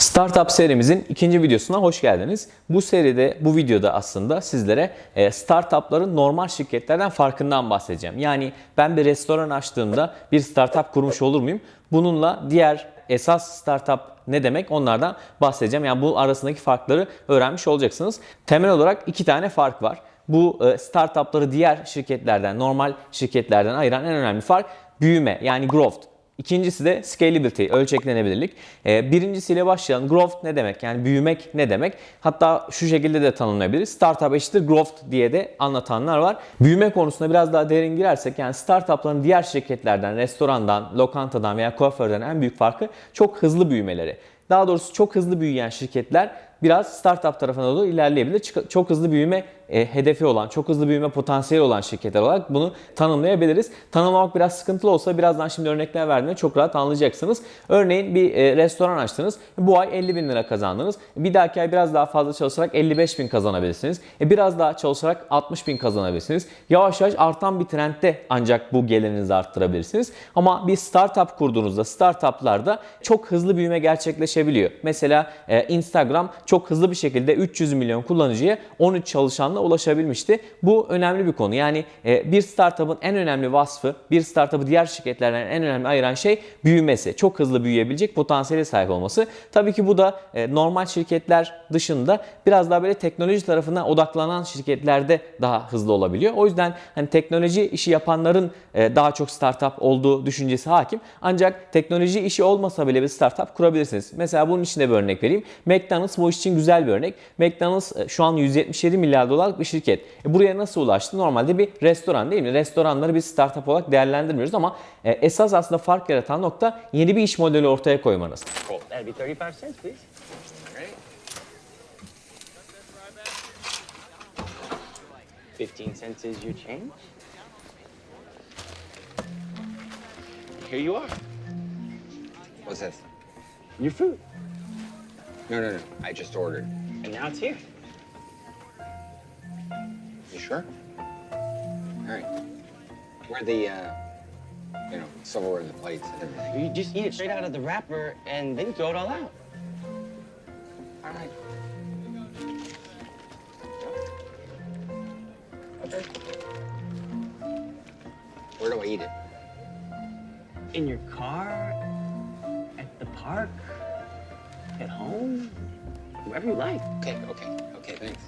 Startup serimizin ikinci videosuna hoş geldiniz. Bu seride, bu videoda aslında sizlere e, startupların normal şirketlerden farkından bahsedeceğim. Yani ben bir restoran açtığımda bir startup kurmuş olur muyum? Bununla diğer esas startup ne demek onlardan bahsedeceğim. Yani bu arasındaki farkları öğrenmiş olacaksınız. Temel olarak iki tane fark var. Bu e, startupları diğer şirketlerden, normal şirketlerden ayıran en önemli fark büyüme yani growth. İkincisi de scalability, ölçeklenebilirlik. Ee, birincisiyle başlayalım. Growth ne demek? Yani büyümek ne demek? Hatta şu şekilde de tanımlanabilir. Startup eşittir growth diye de anlatanlar var. Büyüme konusuna biraz daha derin girersek yani startupların diğer şirketlerden, restorandan, lokantadan veya kuaförden en büyük farkı çok hızlı büyümeleri. Daha doğrusu çok hızlı büyüyen şirketler biraz startup tarafına doğru ilerleyebilir. Çok hızlı büyüme e, hedefi olan, çok hızlı büyüme potansiyeli olan şirketler olarak bunu tanımlayabiliriz. Tanımlamak biraz sıkıntılı olsa birazdan şimdi örnekler verdiğimde çok rahat anlayacaksınız. Örneğin bir e, restoran açtınız. Bu ay 50 bin lira kazandınız. Bir dahaki ay biraz daha fazla çalışarak 55 bin kazanabilirsiniz. E, biraz daha çalışarak 60 bin kazanabilirsiniz. Yavaş yavaş artan bir trendte ancak bu gelirinizi arttırabilirsiniz. Ama bir startup kurduğunuzda, startuplarda çok hızlı büyüme gerçekleşebiliyor. Mesela e, Instagram çok hızlı bir şekilde 300 milyon kullanıcıya 13 çalışanla ulaşabilmişti. Bu önemli bir konu. Yani e, bir startup'ın en önemli vasfı, bir startup'ı diğer şirketlerden en önemli ayıran şey büyümesi. Çok hızlı büyüyebilecek potansiyele sahip olması. Tabii ki bu da e, normal şirketler dışında biraz daha böyle teknoloji tarafına odaklanan şirketlerde daha hızlı olabiliyor. O yüzden hani teknoloji işi yapanların e, daha çok startup olduğu düşüncesi hakim. Ancak teknoloji işi olmasa bile bir startup kurabilirsiniz. Mesela bunun için de bir örnek vereyim. McDonald's bu iş için güzel bir örnek. McDonald's şu an 177 milyar dolarlık bir şirket. E, buraya nasıl ulaştı? Normalde bir restoran değil mi? Restoranları bir startup olarak değerlendirmiyoruz ama e, esas aslında fark yaratan nokta yeni bir iş modeli ortaya koymanız. Cool. That'd be 35 cents, please. Ready? 15 cents is your change. Here you are. What's this? Your food. No, no, no. I just ordered. And now it's here. Sure? All right. Where the, uh, you know, silverware, and the plates, and everything. You just eat it straight out of the wrapper and then throw it all out. All right. Okay. Where do I eat it? In your car, at the park, at home, wherever you like. Okay, okay, okay. Thanks.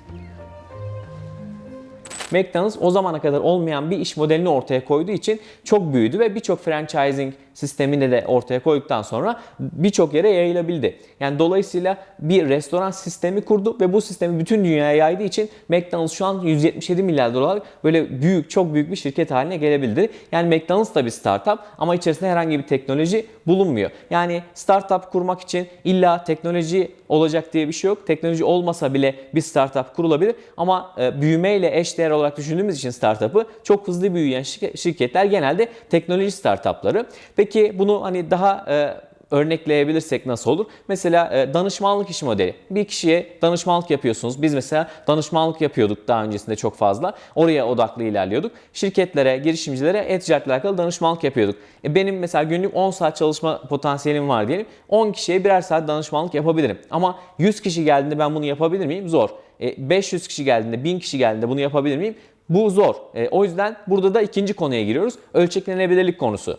McDonald's o zamana kadar olmayan bir iş modelini ortaya koyduğu için çok büyüdü ve birçok franchising sistemini de ortaya koyduktan sonra birçok yere yayılabildi. Yani dolayısıyla bir restoran sistemi kurdu ve bu sistemi bütün dünyaya yaydığı için McDonald's şu an 177 milyar dolarlık böyle büyük, çok büyük bir şirket haline gelebildi. Yani McDonald's da bir startup ama içerisinde herhangi bir teknoloji bulunmuyor. Yani startup kurmak için illa teknoloji olacak diye bir şey yok. Teknoloji olmasa bile bir startup kurulabilir ama e, büyümeyle eşdeğer olarak düşündüğümüz için startup'ı çok hızlı büyüyen şirke- şirketler genelde teknoloji startupları. Peki bunu hani daha e, örnekleyebilirsek nasıl olur? Mesela e, danışmanlık işi modeli. Bir kişiye danışmanlık yapıyorsunuz. Biz mesela danışmanlık yapıyorduk daha öncesinde çok fazla. Oraya odaklı ilerliyorduk. Şirketlere, girişimcilere e-ticaretle alakalı danışmanlık yapıyorduk. E, benim mesela günlük 10 saat çalışma potansiyelim var diyelim. 10 kişiye birer saat danışmanlık yapabilirim. Ama 100 kişi geldiğinde ben bunu yapabilir miyim? Zor. E, 500 kişi geldiğinde, 1000 kişi geldiğinde bunu yapabilir miyim? Bu zor. E, o yüzden burada da ikinci konuya giriyoruz. Ölçeklenebilirlik konusu.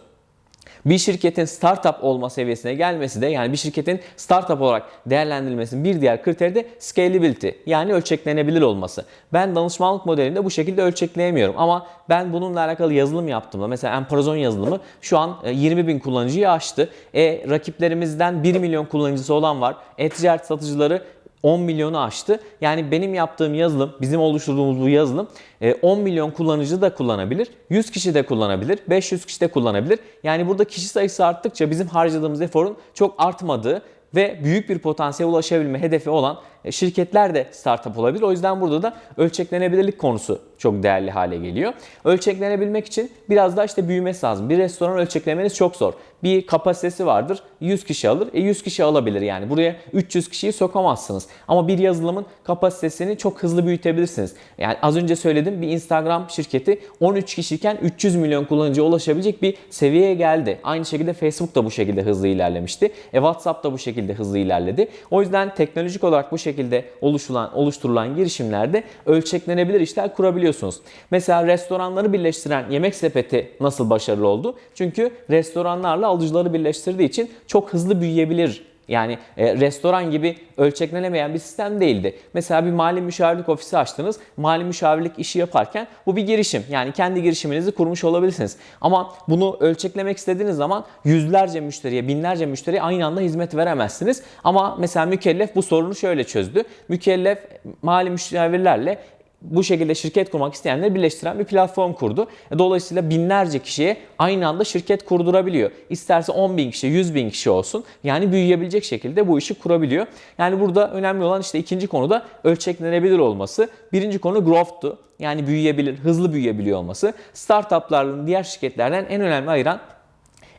Bir şirketin startup olma seviyesine gelmesi de yani bir şirketin startup olarak değerlendirilmesinin bir diğer kriteri de scalability yani ölçeklenebilir olması. Ben danışmanlık modelinde bu şekilde ölçekleyemiyorum ama ben bununla alakalı yazılım yaptığımda mesela Emperazon yazılımı şu an e, 20 bin kullanıcıyı aştı. E, rakiplerimizden 1 milyon kullanıcısı olan var. E-ticaret satıcıları 10 milyonu aştı. Yani benim yaptığım yazılım, bizim oluşturduğumuz bu yazılım e, 10 milyon kullanıcı da kullanabilir, 100 kişi de kullanabilir, 500 kişi de kullanabilir. Yani burada kişi sayısı arttıkça bizim harcadığımız eforun çok artmadığı ve büyük bir potansiyele ulaşabilme hedefi olan e, şirketler de startup olabilir. O yüzden burada da ölçeklenebilirlik konusu çok değerli hale geliyor. Ölçeklenebilmek için biraz daha işte büyümesi lazım. Bir restoran ölçeklemeniz çok zor. bir kapasitesi vardır. 100 kişi alır. E 100 kişi alabilir yani. Buraya 300 kişiyi sokamazsınız. Ama bir yazılımın kapasitesini çok hızlı büyütebilirsiniz. Yani az önce söyledim bir Instagram şirketi 13 kişiyken 300 milyon kullanıcıya ulaşabilecek bir seviyeye geldi. Aynı şekilde Facebook da bu şekilde hızlı ilerlemişti. E WhatsApp da bu şekilde hızlı ilerledi. O yüzden teknolojik olarak bu şekilde oluşturulan, oluşturulan girişimlerde ölçeklenebilir işler kurabiliyorsunuz. Mesela restoranları birleştiren yemek sepeti nasıl başarılı oldu? Çünkü restoranlarla alıcıları birleştirdiği için çok hızlı büyüyebilir yani e, restoran gibi ölçeklenemeyen bir sistem değildi. Mesela bir mali müşavirlik ofisi açtınız. Mali müşavirlik işi yaparken bu bir girişim. Yani kendi girişiminizi kurmuş olabilirsiniz. Ama bunu ölçeklemek istediğiniz zaman yüzlerce müşteriye, binlerce müşteriye aynı anda hizmet veremezsiniz. Ama mesela mükellef bu sorunu şöyle çözdü. Mükellef mali müşavirlerle bu şekilde şirket kurmak isteyenleri birleştiren bir platform kurdu. E, Dolayısıyla binlerce kişiye aynı anda şirket kurdurabiliyor. İsterse 10 bin kişi, 100 bin kişi olsun. Yani büyüyebilecek şekilde bu işi kurabiliyor. Yani burada önemli olan işte ikinci konuda ölçeklenebilir olması. Birinci konu growth'tu. Yani büyüyebilir, hızlı büyüyebiliyor olması. Startupların diğer şirketlerden en önemli ayıran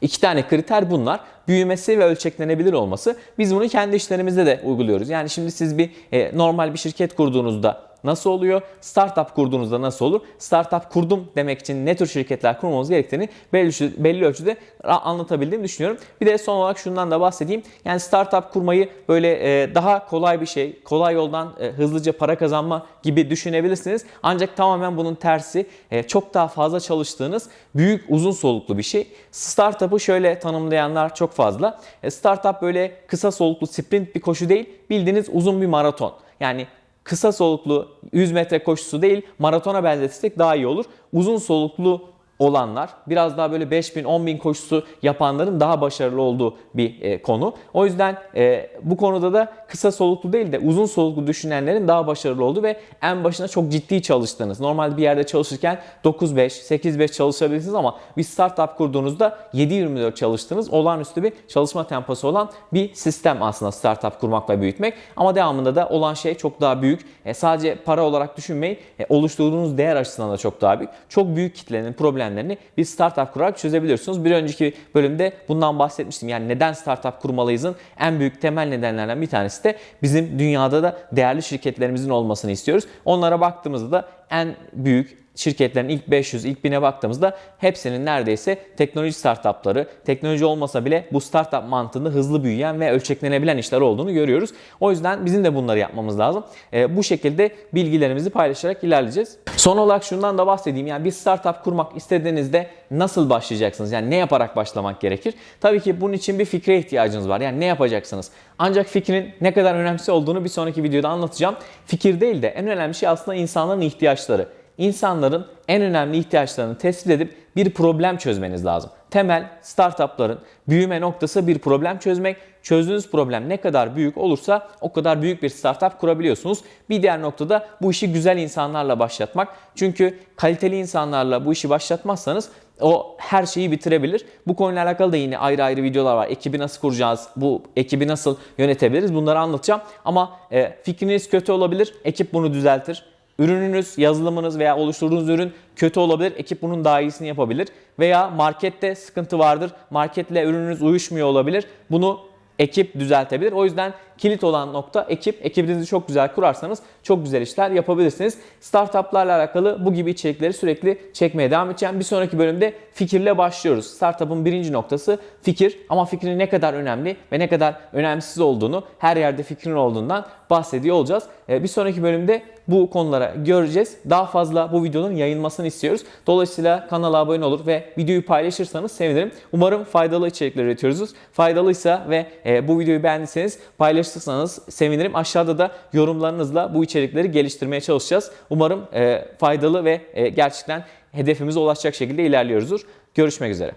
İki tane kriter bunlar. Büyümesi ve ölçeklenebilir olması. Biz bunu kendi işlerimizde de uyguluyoruz. Yani şimdi siz bir e, normal bir şirket kurduğunuzda nasıl oluyor? Startup kurduğunuzda nasıl olur? Startup kurdum demek için ne tür şirketler kurmamız gerektiğini belli, ölçü- belli ölçüde anlatabildiğimi düşünüyorum. Bir de son olarak şundan da bahsedeyim. Yani startup kurmayı böyle e, daha kolay bir şey, kolay yoldan e, hızlıca para kazanma gibi düşünebilirsiniz. Ancak tamamen bunun tersi e, çok daha fazla çalıştığınız büyük uzun soluklu bir şey. Startup'ı şöyle tanımlayanlar çok fazla. E, Startup böyle kısa soluklu sprint bir koşu değil, bildiğiniz uzun bir maraton. Yani kısa soluklu 100 metre koşusu değil maratona benzetirsek daha iyi olur. Uzun soluklu olanlar biraz daha böyle 5000 10000 koşusu yapanların daha başarılı olduğu bir e, konu. O yüzden e, bu konuda da kısa soluklu değil de uzun soluklu düşünenlerin daha başarılı olduğu ve en başına çok ciddi çalıştığınız. Normalde bir yerde çalışırken 9-5, 8-5 çalışabilirsiniz ama bir startup kurduğunuzda 7-24 çalıştığınız olağanüstü bir çalışma temposu olan bir sistem aslında startup kurmak ve büyütmek. Ama devamında da olan şey çok daha büyük. E, sadece para olarak düşünmeyin. E, oluşturduğunuz değer açısından da çok daha büyük. Çok büyük kitlenin problemlerini bir startup kurarak çözebiliyorsunuz. Bir önceki bölümde bundan bahsetmiştim. Yani neden startup kurmalıyızın en büyük temel nedenlerden bir tanesi de bizim dünyada da değerli şirketlerimizin olmasını istiyoruz. Onlara baktığımızda da en büyük şirketlerin ilk 500, ilk 1000'e baktığımızda hepsinin neredeyse teknoloji startupları, teknoloji olmasa bile bu startup mantığında hızlı büyüyen ve ölçeklenebilen işler olduğunu görüyoruz. O yüzden bizim de bunları yapmamız lazım. Ee, bu şekilde bilgilerimizi paylaşarak ilerleyeceğiz. Son olarak şundan da bahsedeyim. Yani bir startup kurmak istediğinizde nasıl başlayacaksınız? Yani ne yaparak başlamak gerekir? Tabii ki bunun için bir fikre ihtiyacınız var. Yani ne yapacaksınız? Ancak fikrin ne kadar önemli olduğunu bir sonraki videoda anlatacağım. Fikir değil de en önemli şey aslında insanların ihtiyaçları insanların en önemli ihtiyaçlarını tespit edip bir problem çözmeniz lazım. Temel startupların büyüme noktası bir problem çözmek. Çözdüğünüz problem ne kadar büyük olursa o kadar büyük bir startup kurabiliyorsunuz. Bir diğer noktada bu işi güzel insanlarla başlatmak. Çünkü kaliteli insanlarla bu işi başlatmazsanız o her şeyi bitirebilir. Bu konuyla alakalı da yine ayrı ayrı videolar var. Ekibi nasıl kuracağız? Bu ekibi nasıl yönetebiliriz? Bunları anlatacağım. Ama e, fikriniz kötü olabilir. Ekip bunu düzeltir. Ürününüz, yazılımınız veya oluşturduğunuz ürün kötü olabilir. Ekip bunun daha iyisini yapabilir. Veya markette sıkıntı vardır. Marketle ürününüz uyuşmuyor olabilir. Bunu ekip düzeltebilir. O yüzden kilit olan nokta ekip. Ekibinizi çok güzel kurarsanız çok güzel işler yapabilirsiniz. Startuplarla alakalı bu gibi içerikleri sürekli çekmeye devam edeceğim. Bir sonraki bölümde fikirle başlıyoruz. Startup'ın birinci noktası fikir. Ama fikrin ne kadar önemli ve ne kadar önemsiz olduğunu, her yerde fikrin olduğundan bahsediyor olacağız. Ee, Bir sonraki bölümde bu konulara göreceğiz. Daha fazla bu videonun yayılmasını istiyoruz. Dolayısıyla kanala abone olur ve videoyu paylaşırsanız sevinirim. Umarım faydalı içerikler üretiyoruz. Faydalıysa ve e, bu videoyu beğendiyseniz paylaşırsanız sevinirim. Aşağıda da yorumlarınızla bu içerikleri geliştirmeye çalışacağız. Umarım e, faydalı ve e, gerçekten hedefimize ulaşacak şekilde ilerliyoruzdur. Görüşmek üzere.